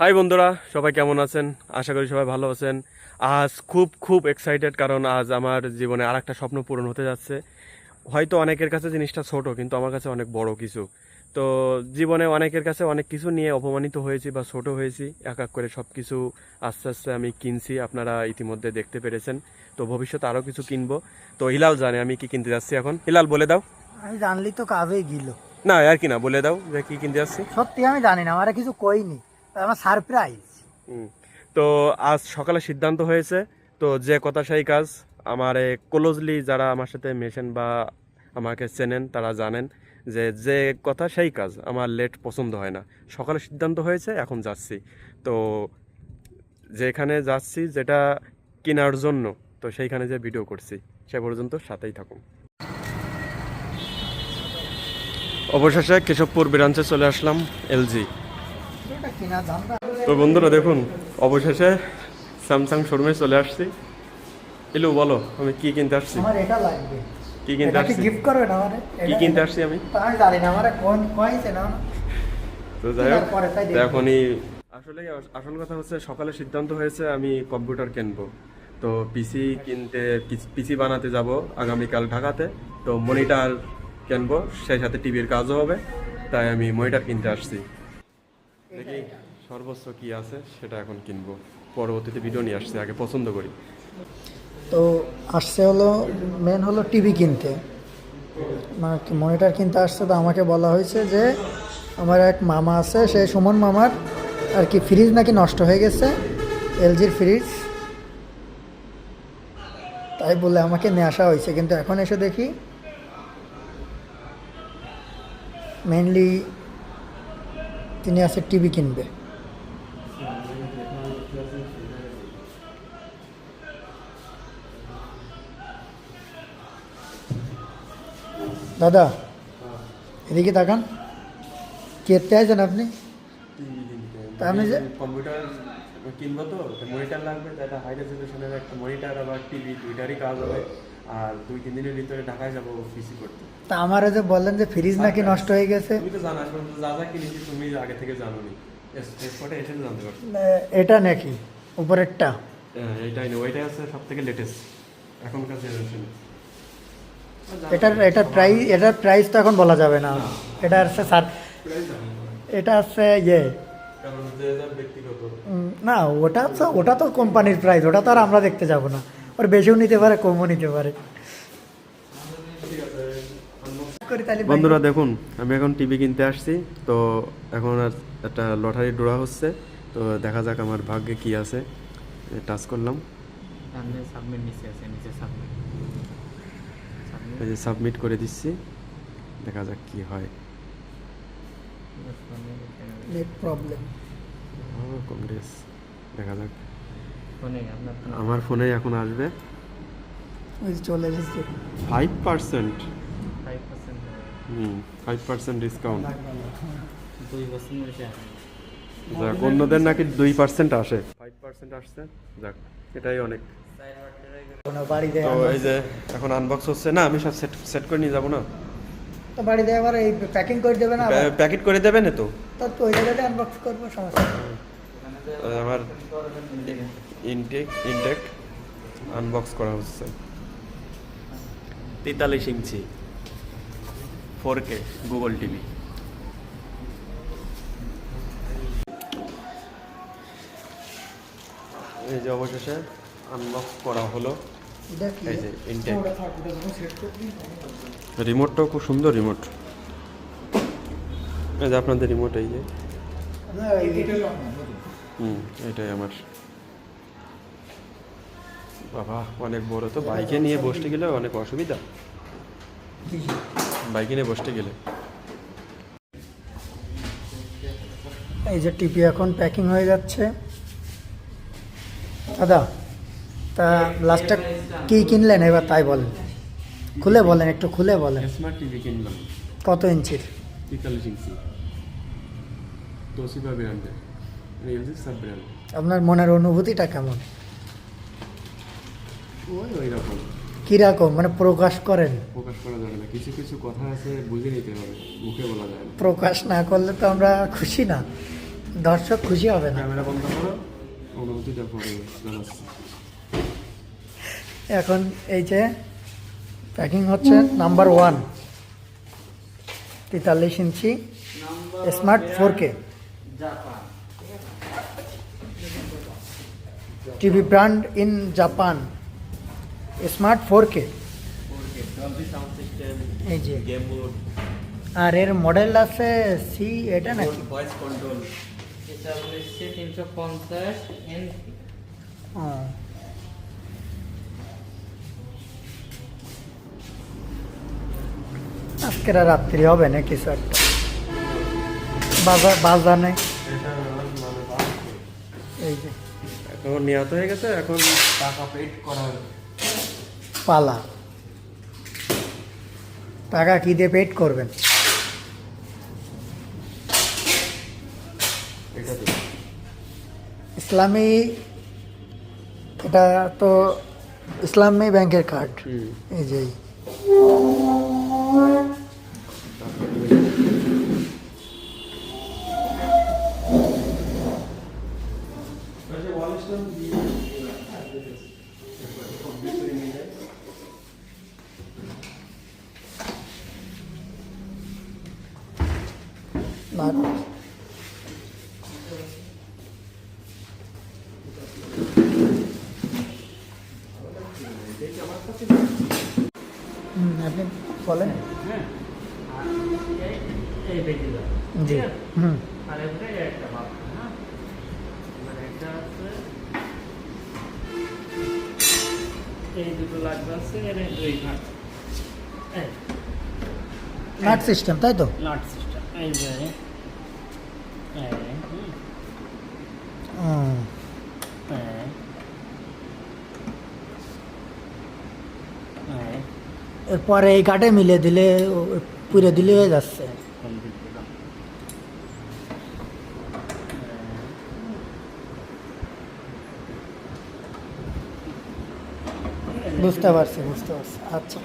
High বন্ধুরা সবাই কেমন আছেন? আশা করি সবাই ভালো আছেন। আজ খুব খুব এক্সাইটেড কারণ আজ আমার জীবনে আর একটা স্বপ্ন পূরণ হতে যাচ্ছে। হয়তো অনেকের কাছে জিনিসটা ছোট কিন্তু আমার কাছে অনেক বড় কিছু। তো জীবনে অনেকের কাছে অনেক কিছু নিয়ে অপমানিত হয়েছি বা ছোট হয়েছি। এক এক করে সব কিছু আস্তে আস্তে আমি কিনছি আপনারা ইতিমধ্যে দেখতে পেরেছেন। তো ভবিষ্যতে আরও কিছু কিনবো। তো হিলাল জানে আমি কি কিনতে যাচ্ছি এখন। হিলাল বলে দাও। আমি জানলি তো কাজেই গিল। না আর কি না বলে দাও যে কি কিনতে যাচ্ছি। সত্যি আমি জানি না আমার কিছু কইনি আমার সারপ্রাইজ তো আজ সকালে সিদ্ধান্ত হয়েছে, তো যে কথা সেই কাজ আমার ক্লোজলি যারা আমার সাথে মেশেন বা আমাকে চেনেন, তারা জানেন যে যে কথা সেই কাজ, আমার লেট পছন্দ হয় না। সকালে সিদ্ধান্ত হয়েছে, এখন যাচ্ছি। তো যেখানে যাচ্ছি, যেটা কেনার জন্য, তো সেইখানে যে ভিডিও করছি, সে পর্যন্ত সাথেই থাকুন। অবশেষে কেশবপুর ব্রাঞ্চে চলে আসলাম এলজি। তো বন্ধুরা দেখুন অবশেষে স্যামসাং শোরুমে চলে আসছি। এলু বলো আমি কি কিনতে আসছি? আমার এটা লাগবে। কি কিনতে আসছি? গিফট করবে না আমারে। কি কিনতে আসছি আমি? আমি জানি না আমার কোন কইছে না তো যাই হোক। এখনই আসলে আসল কথা হচ্ছে সকালে সিদ্ধান্ত হয়েছে আমি কম্পিউটার কিনবো। তো পিসি কিনতে পিসি বানাতে যাব আগামীকাল ঢাকাতে। তো মনিটার কিনবো সেই সাথে টিভির কাজও হবে তাই আমি মনিটার কিনতে আসছি। দেখি সর্বোচ্চ কি আছে সেটা এখন কিনবো। পরবর্তীতে ভিডিও নিয়ে আসছি আগে পছন্দ করি। তো আসছে হলো মেন হলো টিভি কিনতে। মনিটর কিনতে আসছে তো আমাকে বলা হয়েছে যে আমার এক মামা আছে সেই সুমন মামার আর কি ফ্রিজ নাকি নষ্ট হয়ে গেছে এলজির ফ্রিজ তাই বলে আমাকে নিয়ে আসা হয়েছে কিন্তু এখন এসে দেখি মেনলি তিনি আছে টিভি কিনবে। দাদা, এদিকে তাকান। কেতে আছেন আপনি? আমি যে- কম্পিউটার কিনবো তো মনিটর লাগবে একটা হাই রেজলিউশনের একটা মনিটর আবার টিভি, দুইটারই কাজ হবে। আর দুই তিন দিনের ভিতরে ঢাকায় যাব পিসি করতে। তা আমারে যে বললেন যে ফ্রিজ নাকি নষ্ট হয়ে গেছে। তুমি তো জানো যা যা কিনেছি তুমি আগে থেকে জানো নি স্পটে এসে তো জানতে পারছ। এটা নাকি? উপরেরটা? হ্যাঁ, এইটাই না ওইটাই আছে সব থেকে লেটেস্ট এখনকার জেনারেশন এটার এটার প্রাইস এটার প্রাইস তো এখন বলা যাবে না। এটা আছে স্যার এটা আছে ইয়ে। না ওটা তো ওটা তো কোম্পানির প্রাইস ওটা তো আর আমরা দেখতে যাব না। ওর বেশিও নিতে পারে কমও নিতে পারে। বন্ধুরা দেখুন আমি এখন টিভি কিনতে আসছি তো এখন আর একটা লটারি ডোরা হচ্ছে তো দেখা যাক আমার ভাগ্যে কি আছে। টাচ করলাম। সাবমিট নিচে নিচে সাবমিট এই যে সাবমিট করে দিচ্ছি দেখা যাক কি হয়। নেট প্রবলেম কংগ্রেস দেখা যাক। ফোনে আপনার আমার ফোনে এখন আসবে। ওই চলে এসেছে। Five percent five percent hmm five percent discount দুই যাক অন্যদের নাকি দুই পার্সেন্ট আসে। ফাইভ পার্সেন্ট আসছে। যাক এটাই অনেক। বাড়ি দেয় তো এই যে এখন আনবক্স হচ্ছে। না আমি সব সেট সেট করে নিয়ে যাব না। তো বাড়ি দেয় আবার এই প্যাকিং করে দেবে না? প্যাকেট করে দেবেন তো তো? তো ওই জায়গাটা আনবক্স করব সমস্যা আমার ইনটেক ইনটেক আনবক্স করা হচ্ছে। তেতাল্লিশ ইঞ্চি ফোর কে গুগল টিভি এই যে অবশেষে আনবক্স করা হলো। এই যে ইনটেক রিমোটটাও খুব সুন্দর রিমোট এই যে আপনাদের রিমোট এই যে হুম এটাই আমার। বাবা অনেক বড় তো। বাইকে নিয়ে বসতে গেলে অনেক অসুবিধা। বাইকে নিয়ে বসতে গেলে। এই যে টিপি এখন প্যাকিং হয়ে যাচ্ছে। দাদা তা লাস্টটা কি কিনলেন? এবার তাই বলেন। খুলে বলেন একটু খুলে বলেন। স্মার্ট টিভি কিনলাম। কত ইঞ্চির? তেতাল্লিশ ইঞ্চি। ব্র্যান্ডের এলজি সাব ব্র্যান্ড আপনার মনের অনুভূতিটা কেমন? ওই ওই রকম কীরকম? মানে প্রকাশ করেন? প্রকাশ করা যাবে না। কিছু কিছু কথা আছে বুঝে নিতে হবে মুখে বলা যায় না। প্রকাশ না করলে তো আমরা খুশি না। দর্শক খুশি হবে না। ক্যামেরা বন্ধ করো অনুমতি দেখো জানাচ্ছি। এখন এই যে প্যাকিং হচ্ছে নাম্বার ওয়ান তেতাল্লিশ ইঞ্চি smart four K TV brand in Japan smart four K okay Dolby sound system এই যে। আর এর মডেল আছে সি এটা নাকি? Voice control. এটা হচ্ছে তিনশো পঞ্চাশ এন ও। আজকের আর রাত্রি হবে না কিছু একটা। বাজার বাজার নেই। মানে। এই যে। এখন নিহত হয়ে গেছে এখন টাকা পেড করার পালা। টাকা কি দিয়ে পেড করবেন? এটা তো। ইসলামী এটা তো ইসলামী ব্যাংকের কার্ড হুম। এই যে। এই। আর হুম, আপনি বলেন হ্যাঁ আর এই- এই বেশি দাম জি ঠিক আছে? হুম আর এবারে এই একটা ভাব হ্যাঁ এবার এটা আছে এই দুটো লাগবে আছে এর এই দুই ঘাট এই নাট সিস্টেম তাই তো? লাট সিস্টেম এই যে এই হুম, হুম। এই, এই, এরপরে এই কাঠে মিলে দিলে ও- পুরে দিলে হয়ে যাচ্ছে কোন দিক দিলাম? এই। বুঝতে পারছি বুঝতে পারছি আচ্ছা